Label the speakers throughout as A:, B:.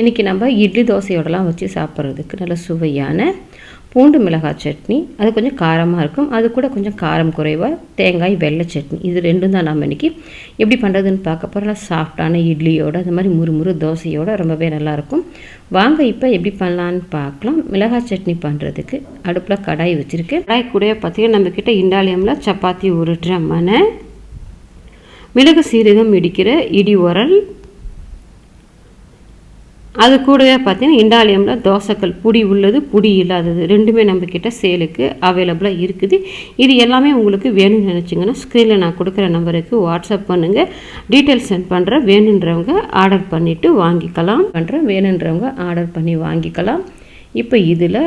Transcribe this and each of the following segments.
A: இன்றைக்கி நம்ம இட்லி தோசையோடலாம் வச்சு சாப்பிட்றதுக்கு நல்ல சுவையான பூண்டு மிளகாய் சட்னி. அது கொஞ்சம் காரமாக இருக்கும். அது கூட கொஞ்சம் காரம் குறைவாக தேங்காய் வெள்ளை சட்னி. இது ரெண்டும் தான் நம்ம இன்றைக்கி எப்படி பண்ணுறதுன்னு பார்க்க போகிறோம் சாஃப்டான இட்லியோட அது மாதிரி முறுமுறு தோசையோட ரொம்பவே நல்லாயிருக்கும் வாங்க இப்போ எப்படி பண்ணலான்னு பார்க்கலாம். மிளகாய் சட்னி பண்ணுறதுக்கு அடுப்பில் கடாய் வச்சுருக்கேன். கடாய் கூட பார்த்திங்கன்னா நம்மக்கிட்ட இண்டாலியமில் சப்பாத்தி உருட்டுற மனை மிளகு சீரகம் இடிக்கிற இடி உரல் அது கூடவே பார்த்தீங்கன்னா இண்டாலியமில் தோசைக்கல் புடி உள்ளது புடி இல்லாதது. ரெண்டுமே நம்மக்கிட்ட சேலுக்கு அவைலபிளாக இருக்குது. இது எல்லாமே உங்களுக்கு வேணும்னு நினச்சிங்கன்னா ஸ்க்ரீனில் நான் கொடுக்குற நம்பருக்கு வாட்ஸ்அப் பண்ணுங்கள் டீட்டெயில்ஸ் சென்ட் பண்ணுறேன் வேணுன்றவங்க ஆர்டர் பண்ணிவிட்டு வாங்கிக்கலாம். பண்ணுறேன் வேணுன்றவங்க ஆர்டர் பண்ணி வாங்கிக்கலாம். இப்போ இதில்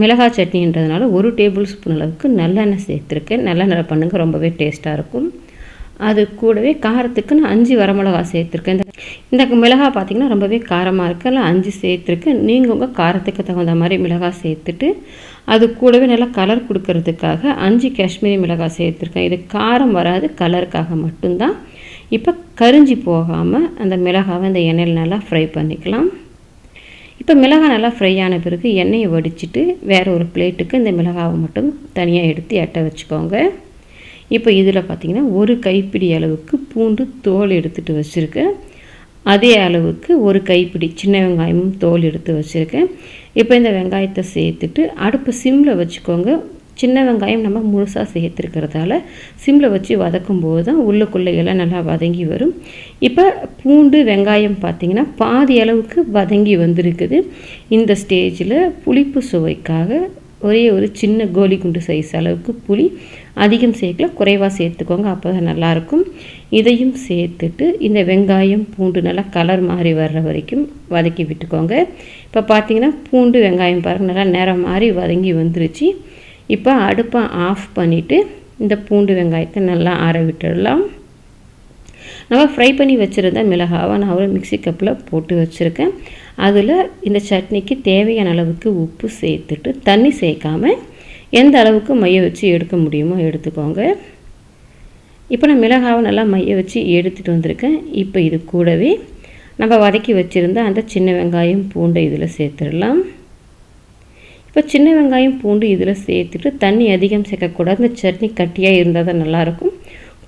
A: மிளகாய் சட்னின்றதுனால ஒரு டேபிள் ஸ்பூன் அளவுக்கு நல்லெண்ணெய் சேர்த்துருக்கேன். நல்லெண்ணெய் பண்ணுங்கள் ரொம்பவே டேஸ்ட்டாக இருக்கும். அது கூடவே காரத்துக்கு நான் அஞ்சு வரமிளகா சேர்த்துருக்கேன். இந்த இந்த மிளகா பார்த்திங்கன்னா ரொம்பவே காரமாக இருக்குது அதில் அஞ்சு சேர்த்துருக்கேன். நீங்கள் உங்கள் காரத்துக்கு தகுந்த மாதிரி மிளகாய் சேர்த்துட்டு அது கூடவே நல்லா கலர் கொடுக்கறதுக்காக அஞ்சு காஷ்மீரி மிளகாய் சேர்த்துருக்கேன். இது காரம் வராது கலருக்காக மட்டும்தான். இப்போ கரிஞ்சி போகாமல் அந்த மிளகாவை அந்த எண்ணெயில் நல்லா ஃப்ரை பண்ணிக்கலாம். இப்போ மிளகாய் நல்லா ஃப்ரை ஆன பிறகு எண்ணெயை வடிச்சிட்டு வேறு ஒரு பிளேட்டுக்கு இந்த மிளகாவை மட்டும் தனியாக எடுத்து எட்ட வச்சுக்கோங்க. இப்போ இதில் பார்த்திங்கன்னா ஒரு கைப்பிடி அளவுக்கு பூண்டு தோல் எடுத்துகிட்டு வச்சுருக்கேன். அதே அளவுக்கு ஒரு கைப்பிடி சின்ன வெங்காயமும் தோல் எடுத்து வச்சுருக்கேன். இப்போ இந்த வெங்காயத்தை சேர்த்துட்டு அடுப்பு சிம்மில் வச்சுக்கோங்க. சின்ன வெங்காயம் நம்ம முழுசாக சேர்த்துருக்கிறதால சிம்மில் வச்சு வதக்கும் போது தான் உள்ளுக்குள்ளே எல்லாம் நல்லா வதங்கி வரும். இப்போ பூண்டு வெங்காயம் பார்த்திங்கன்னா பாதி அளவுக்கு வதங்கி வந்திருக்குது. இந்த ஸ்டேஜில் புளிப்பு சுவைக்காக ஒரே ஒரு சின்ன கோலி குண்டு சைஸ் அளவுக்கு புளி அதிகம் சேர்க்கல குறைவாக சேர்த்துக்கோங்க அப்போ தான் நல்லாயிருக்கும். இதையும் சேர்த்துட்டு இந்த வெங்காயம் பூண்டு நல்லா கலர் மாறி வர்ற வரைக்கும் வதக்கி விட்டுக்கோங்க. இப்போ பார்த்தீங்கன்னா பூண்டு வெங்காயம் பாருங்கள் நல்லா நேரம் மாறி வதங்கி வந்துருச்சு. இப்போ அடுப்பை ஆஃப் பண்ணிவிட்டு இந்த பூண்டு வெங்காயத்தை நல்லா ஆற விட்டுடலாம். நம்ம ஃப்ரை பண்ணி வச்சுருந்த மிளகாவை நான் ஒரு மிக்சி கப்பில் போட்டு வச்சுருக்கேன். அதில் இந்த சட்னிக்கு தேவையான அளவுக்கு உப்பு சேர்த்துட்டு தண்ணி சேர்க்காம எந்த அளவுக்கு மைய வச்சு எடுக்க முடியுமோ எடுத்துக்கோங்க. இப்போ நான் மிளகாவை நல்லா மைய வச்சு எடுத்துகிட்டு வந்திருக்கேன். இப்போ இது கூடவே நம்ம வதக்கி வச்சுருந்த அந்த சின்ன வெங்காயம் பூண்டை இதில் சேர்த்துடலாம். இப்போ சின்ன வெங்காயம் பூண்டு இதில் சேர்த்துட்டு தண்ணி அதிகம் சேர்க்கக்கூடாது. இந்த சட்னி கட்டியாக இருந்தால் தான் நல்லாயிருக்கும்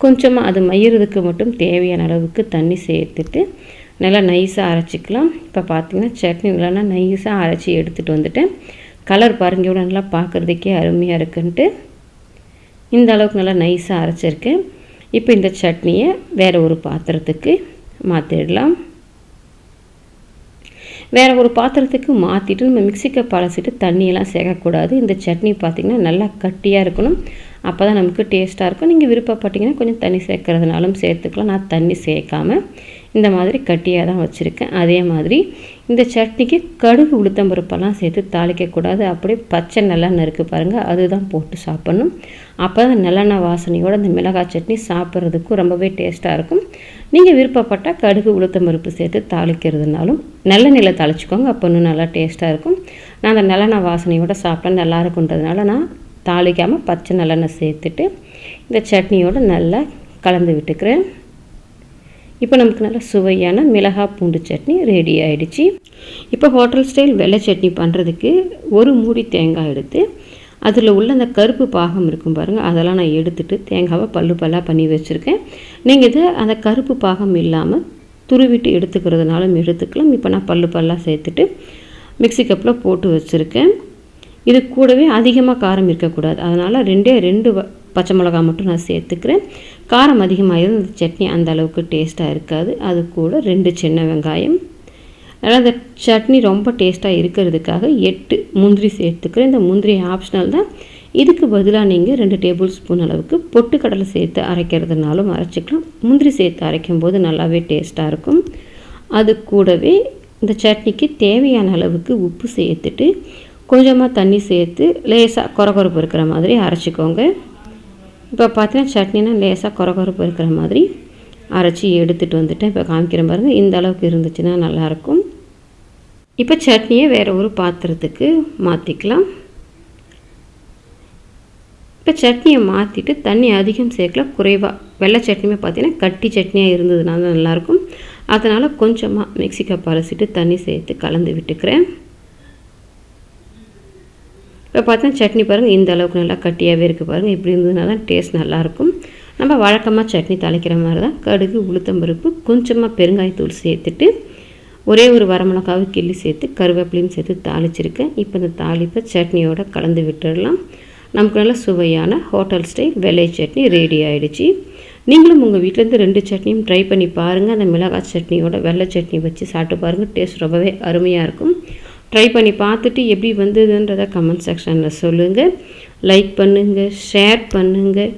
A: கொஞ்சமாக அது மையிறதுக்கு மட்டும் தேவையான அளவுக்கு தண்ணி சேர்த்துட்டு நல்லா நைஸாக அரைச்சிக்கலாம். இப்போ பார்த்திங்கன்னா சட்னி நல்லா நைஸாக அரைச்சி எடுத்துகிட்டு வந்துட்டேன் கலர் பாருங்க எவ்வளோ நல்லா பார்க்குறதுக்கே அருமையாக இருக்குன்ட்டு. இந்த அளவுக்கு நல்லா நைஸாக அரைச்சிருக்கேன். இப்போ இந்த சட்னியை வேறு ஒரு பாத்திரத்துக்கு மாற்றிடலாம் வேறு ஒரு பாத்திரத்துக்கு மாற்றிட்டு நம்ம மிக்சி பழசிட்டு தண்ணியெல்லாம் சேர்க்கக்கூடாது இந்த சட்னி பார்த்திங்கன்னா நல்லா கட்டியாக இருக்கணும். அப்போ தான் நமக்கு டேஸ்ட்டாக இருக்கும். நீங்கள் விருப்பப்பட்டீங்கன்னா கொஞ்சம் தண்ணி சேர்க்குறதுனாலும் சேர்த்துக்கலாம். நான் தண்ணி சேர்க்காமல் இந்த மாதிரி கட்டியாக தான் வச்சுருக்கேன். அதே மாதிரி இந்த சட்னிக்கு கடுகு உளுத்தம்பருப்பெல்லாம் சேர்த்து தாளிக்கக்கூடாது அப்படியே பச்சை நல்லெண்ணெய் இருக்குது பாருங்கள் அதுதான் போட்டு சாப்பிட்ணும். அப்போ தான் நல்லெண்ணெய் வாசனையோடு இந்த மிளகாய் சட்னி சாப்பிட்றதுக்கும் ரொம்பவே டேஸ்ட்டாக இருக்கும். நீங்கள் விருப்பப்பட்டால் கடுகு உளுத்தம்பருப்பு சேர்த்து தாளிக்கிறதுனாலும் நல்லெண்ணெயில் தாளிச்சிக்கோங்க. அப்போ இன்னும் நல்லா டேஸ்ட்டாக இருக்கும். நான் அந்த நல்லெண்ணெய் வாசனையோடு சாப்பிட்டா நல்லா இருக்குன்றதுனால நான் தாளிக்காமல் பச்சை நல்லெண்ணெய் சேர்த்துட்டு இந்த சட்னியோடு நல்லா கலந்து விட்டுக்கிறேன். இப்போ நமக்கு நல்ல சுவையான மிளகாய் பூண்டு சட்னி ரெடி ஆகிடுச்சு இப்போ ஹோட்டல் ஸ்டைல் வெள்ளை சட்னி பண்ணுறதுக்கு ஒரு மூடி தேங்காய் எடுத்து அதில் உள்ள அந்த கருப்பு பாகம் இருக்கும் பாருங்கள் அதெல்லாம் நான் எடுத்துகிட்டு தேங்காவை பல்லு பல்லாக பண்ணி வச்சுருக்கேன். நீங்கள் இதை அந்த கருப்பு பாகம் இல்லாமல் துருவிட்டு எடுத்துக்கிறதுனாலும் எடுத்துக்கலாம். இப்போ நான் பல்லு பல்லாக சேர்த்துட்டு மிக்சி கப்பில் போட்டு வச்சுருக்கேன். இது கூடவே அதிகமாக காரம் இருக்கக்கூடாது. அதனால் ரெண்டே ரெண்டு பச்சை மிளகா மட்டும் நான் சேர்த்துக்கிறேன். காரம் அதிகமாக இருந்து சட்னி அந்த அளவுக்கு டேஸ்ட்டாக இருக்காது. அது கூட ரெண்டு சின்ன வெங்காயம். அதனால் அந்த சட்னி ரொம்ப டேஸ்ட்டாக இருக்கிறதுக்காக எட்டு முந்திரி சேர்த்துக்கிறேன். இந்த முந்திரி ஆப்ஷனல் தான். இதுக்கு பதிலாக நீங்கள் ரெண்டு டேபிள் ஸ்பூன் அளவுக்கு பொட்டுக்கடலை சேர்த்து அரைக்கிறதுனாலும் அரைச்சிக்கலாம். முந்திரி சேர்த்து அரைக்கும் போது நல்லாவே டேஸ்ட்டாக இருக்கும். அது கூடவே இந்த சட்னிக்கு தேவையான அளவுக்கு உப்பு சேர்த்துட்டு கொஞ்சமாக தண்ணி சேர்த்து லேசாக குறகுறப்பு இருக்கிற மாதிரி அரைச்சிக்கோங்க. இப்போ பார்த்தீங்கன்னா சட்னினா லேசாக கொரகொரப்பு இருக்கிற மாதிரி அரைச்சி எடுத்துகிட்டு வந்துட்டேன். இப்போ காமிக்கிற பாருங்கள் இந்த அளவுக்கு இருந்துச்சுன்னா நல்லாயிருக்கும். இப்போ சட்னியை வேறு ஒரு பாத்திரத்துக்கு மாற்றிக்கலாம் இப்போ சட்னியை மாற்றிட்டு தண்ணி அதிகம் சேர்க்கல குறைவாக வெள்ளை சட்னியுமே பார்த்தீங்கன்னா கட்டி சட்னியாக இருந்ததுனால நல்லாயிருக்கும். அதனால் கொஞ்சமாக மிக்சி கப் அலசிட்டு தண்ணி சேர்த்து கலந்து விட்டுக்கிறேன். இப்போ பார்த்தா சட்னி பாருங்கள் இந்த அளவுக்கு நல்லா கட்டியாகவே இருக்குது பாருங்கள் இப்படி இருந்ததுனால தான் டேஸ்ட் நல்லாயிருக்கும். நம்ம வழக்கமாக சட்னி தாளிக்கிற மாதிரி தான் கடுகு உளுத்தம்பருப்பு கொஞ்சமாக பெருங்காயத்தூள் சேர்த்துட்டு ஒரே ஒரு வரமிளகாவை கிள்ளி சேர்த்து கருவேப்பிலையும் சேர்த்து தாளிச்சிருக்கேன். இப்போ இந்த தாளிப்பை சட்னியோடு கலந்து விட்டுடலாம். நமக்கு நல்ல சுவையான ஹோட்டல் ஸ்டைல் வெள்ளை சட்னி ரெடி ஆகிடுச்சு நீங்களும் உங்கள் வீட்டிலேருந்து ரெண்டு சட்னியும் ட்ரை பண்ணி பாருங்கள் அந்த மிளகாய் சட்னியோட வெள்ளை சட்னி வச்சு சாப்பிட்டு பாருங்கள் டேஸ்ட் ரொம்பவே அருமையாக இருக்கும். ட்ரை பண்ணி பார்த்துட்டு எப்படி வந்ததுன்றதை கமெண்ட் செக்ஷனில் சொல்லுங்கள் லைக் பண்ணுங்கள் ஷேர் பண்ணுங்கள்